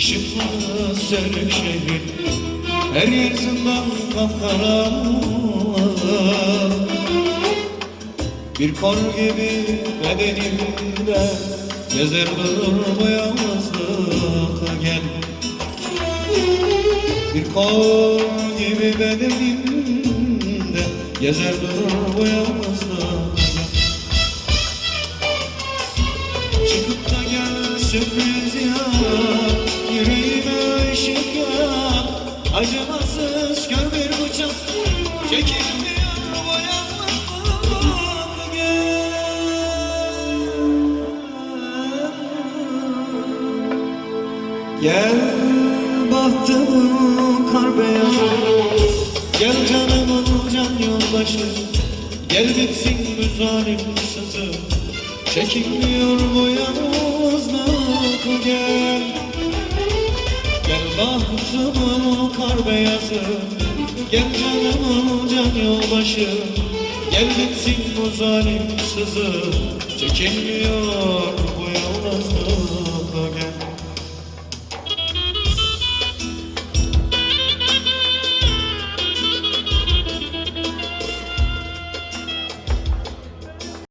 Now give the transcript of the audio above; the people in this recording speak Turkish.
Işıklı sönük şehir Her yer zindan kapkara. Bir kor gibi bedenimde Gezer durur bu yalnızlık gel. Bir kor gibi bedenimde Gezer durur bu yalnızlık gel. Çıkıp da gel sürpriz ya Işık ya Acımasız kör bir bıçak. Çekilmiyor yalnızlık gel. Gel bahtımın kar beyazı. Gel canımın can yoldaşı Gel bitsin bu zalim sızı. Çekilmiyor bu yalnızlık. Gel bahtımın kar beyazı Gel canımın can yoldaşı Gel bitsin bu zalim sızı Çekilmiyor bu yalnızlık gel